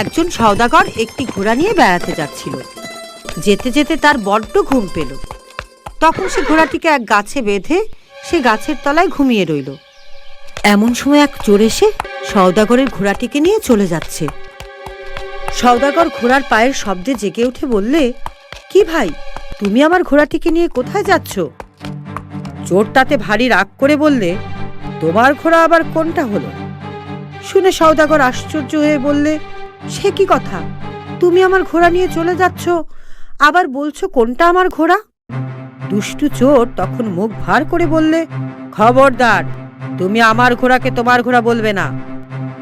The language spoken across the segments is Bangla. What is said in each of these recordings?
একজন সওদাগর একটি ঘোড়া নিয়ে বেড়াতে যাচ্ছিল। যেতে যেতে তার বড্ড ঘুম পেল। তখন সে ঘোড়াটিকে এক গাছে বেঁধে সে গাছের তলায় ঘুমিয়ে রইল। এমন সময় এক চোর এসে সওদাগরের ঘোড়াটিকে নিয়ে চলে যাচ্ছে। সওদাগর ঘোড়ার পায়ের শব্দে জেগে উঠে বললে, কি ভাই, তুমি আমার ঘোড়াটিকে নিয়ে কোথায় যাচ্ছ? চোর তাতে ভারী রাগ করে বললে, তোমার ঘোড়া আবার কোনটা হলো? শুনে সওদাগর আশ্চর্য হয়ে বললে সে কি কথা? তুমি আমার ঘোড়া নিয়ে চলে যাচ্ছ। আবার বলছো কোনটা আমার ঘোড়া? দুষ্টু চোর তখন মুখ ভার করে বললে, খবরদার, তুমি আমার ঘোড়াকে তোমার ঘোড়া বলবে না।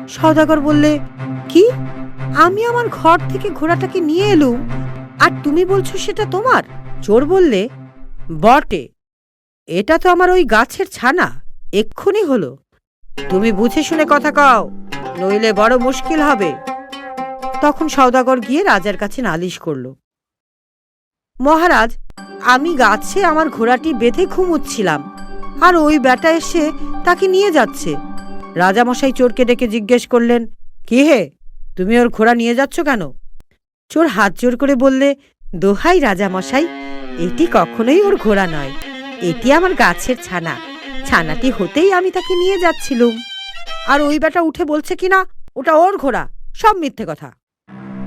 সওদাগর বললে, কি? আমি আমার ঘর থেকে ঘোড়াটাকে নিয়ে এলুম, আর তুমি বলছো সেটা তোমার? চোর বললে, বটে। এটা তো আমার ওই গাছের ছানা, এক্ষুনি হলো। তুমি বুঝে শুনে কথা কও, নইলে বড় মুশকিল হবে। তখন সওদাগর গিয়ে রাজার কাছে নালিশ করল, মহারাজ, আমি গাছে আমার ঘোড়াটি বেঁধে ঘুমুচ্ছিলাম, আর ওই বেটা এসে তাকে নিয়ে যাচ্ছে। রাজামশাই চোরকে ডেকে জিজ্ঞেস করলেন, কি হে, তুমি ওর ঘোড়া নিয়ে যাচ্ছ কেন? চোর হাত জোর করে বললে, দোহাই রাজামশাই, এটি কখনোই ওর ঘোড়া নয়, এটি আমার গাছের ছানা, ছানাটি হতেই আমি তাকে নিয়ে যাচ্ছিলুম। আর ওই বেটা উঠে বলছে কিনা ওটা ওর ঘোড়া, সব মিথ্যে কথা।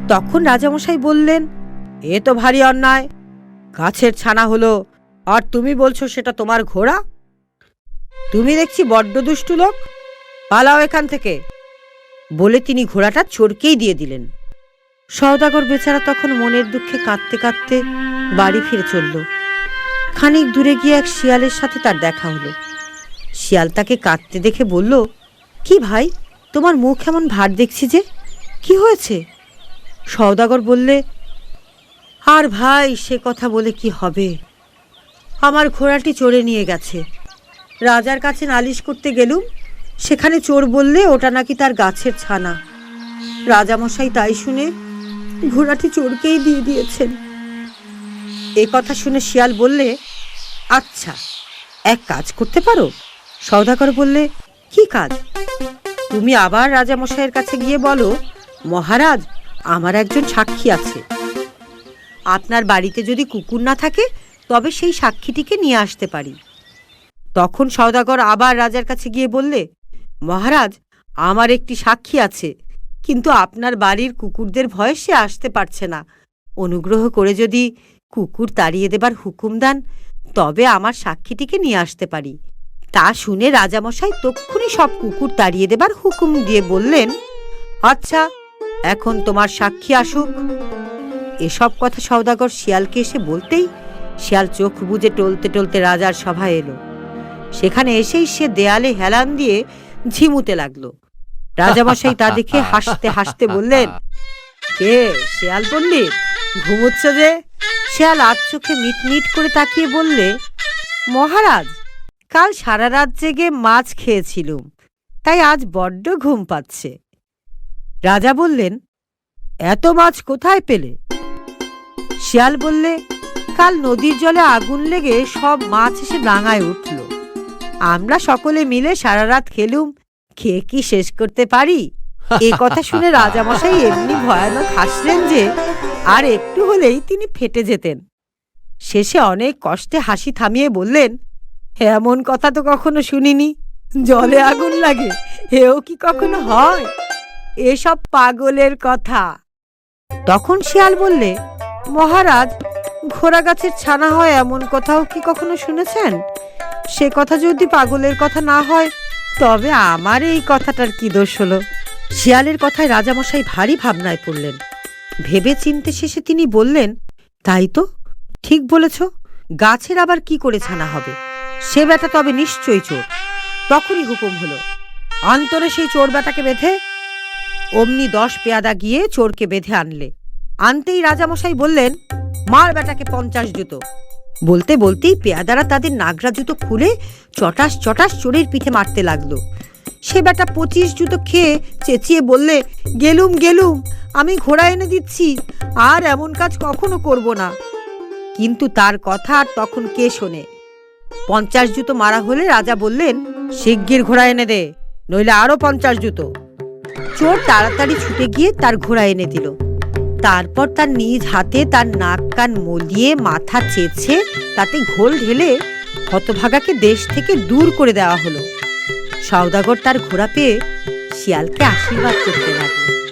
তখন রাজামশাই বললেন, এ তো ভারী অন্যায়। গাছের ছানা হলো, আর তুমি বলছো সেটা তোমার ঘোড়া? তুমি দেখছি বড্ড দুষ্টু লোক। পালাও এখান থেকে। বলে তিনি ঘোড়াটা চোরকেই দিয়ে দিলেন। সওদাগর বেচারা তখন মনের দুঃখে কাঁদতে কাঁদতে বাড়ি ফিরে চলল। খানিক দূরে গিয়ে এক শিয়ালের সাথে তার দেখা হলো। শিয়াল তাকে কাঁদতে দেখে বলল, কি ভাই, তোমার মুখ এমন ভার দেখছি যে, কি হয়েছে? সওদাগর বললে, আর ভাই, সে কথা বলে কি হবে? আমার ঘোড়াটি চড়ে নিয়ে গেছে। রাজার কাছে নালিশ করতে গেলুম, সেখানে চোর বললে, ওটা নাকি তার গাছের ছানা। রাজামশাই তাই শুনে ঘোড়াটি চোরকেই দিয়ে দিয়েছেন। এ কথা শুনে শিয়াল বললে আচ্ছা এক কাজ করতে পারো? সৌদাগর বললে, কি কাজ? তুমি আবার রাজামশাইয়ের কাছে গিয়ে বলো, মহারাজ আমার একজন সাক্ষী আছে। আপনার বাড়িতে যদি কুকুর না থাকে, তবে সেই সাক্ষীটিকে নিয়ে আসতে পারি। তখন সওদাগর আবার রাজার কাছে গিয়ে বললে, মহারাজ, আমার একটি সাক্ষী আছে, কিন্তু আপনার বাড়ির কুকুরদের ভয়ে সে আসতে পারছে না। অনুগ্রহ করে যদি কুকুর তাড়িয়ে দেবার হুকুম দেন, তবে আমার সাক্ষীটিকে নিয়ে আসতে পারি। তা শুনে রাজামশাই তক্ষুনি সব কুকুর তাড়িয়ে দেবার হুকুম দিয়ে বললেন আচ্ছা এখন তোমার সাক্ষী আসুক। এসব কথা সওদাগর শিয়ালকে এসে বলতেই শিয়াল চোখ বুজে টলতে টলতে রাজার সভায় এলো। সেখানে এসেই সে দেয়ালে হেলান দিয়ে ঝিমুতে লাগল। রাজামশাই তা দেখে হাসতে হাসতে বললেন, কে শেয়াল পণ্ডিত ঘুমোচ্ছ যে? শেয়াল আজ চোখে মিট মিট করে তাকিয়ে বললে, মহারাজ, কাল সারা রাত জেগে মাছ খেয়েছিলুম, তাই আজ বড্ড ঘুম পাচ্ছে। রাজা বললেন, এত মাছ কোথায় পেলে? শিয়াল বললে, কাল নদীর জলে আগুন লেগে সব মাছ এসে ডাঙায় উঠল। আমরা সকলে মিলে সারা রাত খেলুম, খেয়ে কি শেষ করতে পারি? এ কথা শুনে রাজামশাই এমনি ভয়ানক হাসলেন যে, আর একটু হলেই তিনি ফেটে যেতেন। শেষে অনেক কষ্টে হাসি থামিয়ে বললেন, এমন কথা তো কখনো শুনিনি। জলে আগুন লাগে এও কি কখনো হয়? এসব পাগলের কথা। তখন শিয়াল বললে, মহারাজ ঘোড়া গাছের ছানা হয় এমন কথাও কি কখনো শুনেছেন? সে কথা যদি পাগলের কথা না হয়, তবে আমার এই কথাটার কি দোষ হলো? শিয়ালের কথায় রাজামশাই ভারী ভাবনায় পড়লেন। ভেবে চিনতে শেষে তিনি বললেন, তাই তো, ঠিক বলেছ, গাছের আবার কি করে ছানা হবে? সে বেটা তবে নিশ্চয়ই চোর। তখনই হুকুম হলো, অন্তরে সেই চোর বেটাকে বেঁধে অমনি দশ পেয়াদা গিয়ে চোরকে বেঁধে আনলে। আনতেই রাজামশাই বললেন, মার বেটাকে পঞ্চাশ জুতো। বলতে বলতেই পেয়াদারা তাদের নাগরা জুতো খুলে চটাস চটাস চোরের পিঠে মারতে লাগল। সে বেটা পঁচিশ জুতো খেয়ে চেঁচিয়ে বললে, গেলুম গেলুম, আমি ঘোড়া এনে দিচ্ছি, আর এমন কাজ কখনো করব না। কিন্তু তার কথা আর তখন কে শোনে? পঞ্চাশ জুতো মারা হলে রাজা বললেন, শিগগির ঘোড়া এনে দে, নইলে আরও পঞ্চাশ জুতো। চোর তাড়াতাড়ি ছুটে গিয়ে তার ঘোড়া এনে দিল। তারপর তার নিজ হাতে তার নাক কান মলিয়ে মাথা চেঁচে তাতে ঘোল ঢেলে হতভাগাকে দেশ থেকে দূর করে দেওয়া হলো। সওদাগর তার ঘোড়া পেয়ে শিয়ালকে আশীর্বাদ করতে লাগল।